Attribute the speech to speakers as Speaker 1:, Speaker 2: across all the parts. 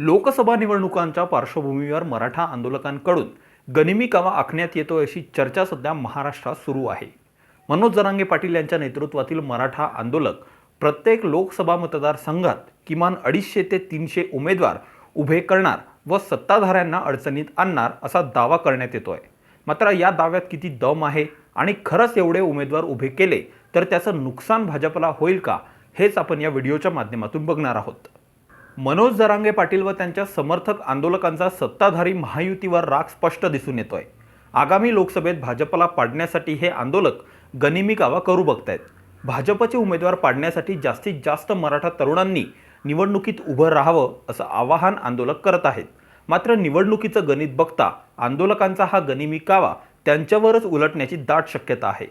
Speaker 1: लोकसभा निवडणुकांच्या पार्श्वभूमीवर मराठा आंदोलकांकडून गनिमी कावा आखण्यात येतो अशी चर्चा सध्या महाराष्ट्रात सुरू आहे. मनोज जरांगे पाटील यांच्या नेतृत्वातील मराठा आंदोलक प्रत्येक लोकसभा मतदारसंघात किमान अडीचशे ते तीनशे उमेदवार उभे करणार व सत्ताधाऱ्यांना अडचणीत आणणार असा दावा करण्यात येतो आहे मात्र या दाव्यात किती दम आहे आणि खरंच एवढे उमेदवार उभे केले तर त्याचं नुकसान भाजपला होईल का हेच आपण या व्हिडिओच्या माध्यमातून बघणार आहोत. मनोज जरांगे पाटील व त्यांच्या समर्थक आंदोलकांचा सत्ताधारी महायुतीवर राग स्पष्ट दिसून येतोय. आगामी लोकसभेत भाजपला पाडण्यासाठी हे आंदोलक गनिमी कावा करू बघतायत. भाजपचे उमेदवार पाडण्यासाठी जास्तीत जास्त मराठा तरुणांनी निवडणुकीत उभं राहावं असं आवाहन आंदोलक करत आहेत. मात्र निवडणुकीचं गणित बघता आंदोलकांचा हा गनिमी कावा त्यांच्यावरच उलटण्याची दाट शक्यता आहे.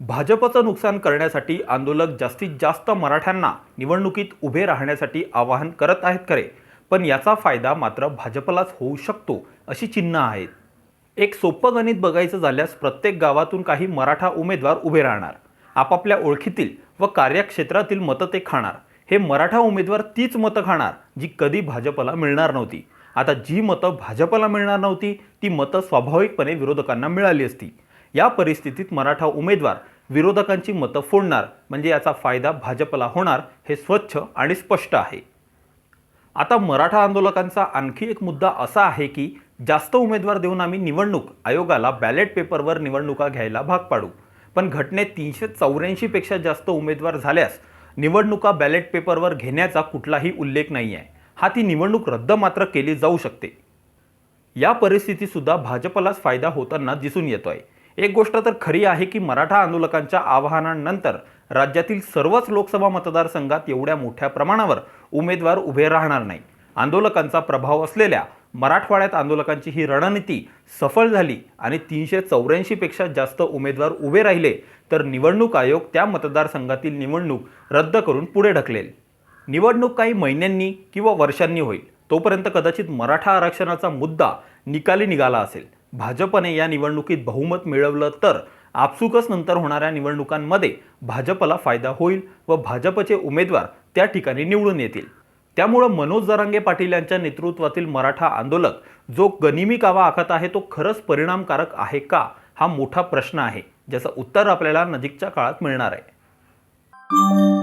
Speaker 1: भाजपचं नुकसान करण्यासाठी आंदोलक जास्तीत जास्त मराठ्यांना निवडणुकीत उभे राहण्यासाठी आवाहन करत आहेत खरे. पण याचा फायदा मात्र भाजपलाच होऊ शकतो अशी चिन्ह आहेत. एक सोपं गणित बघायचं झाल्यास प्रत्येक गावातून काही मराठा उमेदवार उभे राहणार. आपापल्या ओळखीतील व कार्यक्षेत्रातील मतं ते खाणार. हे मराठा उमेदवार तीच मतं खाणार जी कधी भाजपला मिळणार नव्हती. आता जी मतं भाजपला मिळणार नव्हती ती मतं स्वाभाविकपणे विरोधकांना मिळाली असती. या परिस्थितीत मराठा उमेदवार विरोधकांची मतं फोडणार म्हणजे याचा फायदा भाजपला होणार हे स्वच्छ आणि स्पष्ट आहे. आता मराठा आंदोलकांचा आणखी एक मुद्दा असा आहे की जास्त उमेदवार देऊन आम्ही निवडणूक आयोगाला बॅलेट पेपरवर निवडणुका घ्यायला भाग पाडू. पण घटनेत तीनशे चौऱ्याऐंशीपेक्षा जास्त उमेदवार झाल्यास निवडणुका बॅलेट पेपरवर घेण्याचा कुठलाही उल्लेख नाही आहे हा ती निवडणूक रद्द मात्र केली जाऊ शकते. या परिस्थितीसुद्धा भाजपलाच फायदा होताना दिसून येतो आहे एक गोष्ट तर खरी आहे की मराठा आंदोलकांच्या आवाहनानंतर राज्यातील सर्वच लोकसभा मतदारसंघात एवढ्या मोठ्या प्रमाणावर उमेदवार उभे राहणार नाही. आंदोलकांचा प्रभाव असलेल्या मराठवाड्यात आंदोलकांची ही रणनीती सफल झाली आणि तीनशे चौऱ्याऐंशीपेक्षा जास्त उमेदवार उभे राहिले तर निवडणूक आयोग त्या मतदारसंघातील निवडणूक रद्द करून पुढे ढकलेल. निवडणूक काही महिन्यांनी किंवा वर्षांनी होईल तोपर्यंत कदाचित मराठा आरक्षणाचा मुद्दा निकाली निघाला असेल. भाजपने या निवडणुकीत बहुमत मिळवलं तर आपसुकच नंतर होणाऱ्या निवडणुकांमध्ये भाजपला फायदा होईल व भाजपचे उमेदवार त्या ठिकाणी निवडून येतील. त्यामुळं मनोज जरांगे पाटील यांच्या नेतृत्वातील मराठा आंदोलक जो गनिमी कावा आखत आहे तो खरंच परिणामकारक आहे का? हा मोठा प्रश्न आहे ज्याचं उत्तर आपल्याला नजीकच्या काळात मिळणार आहे.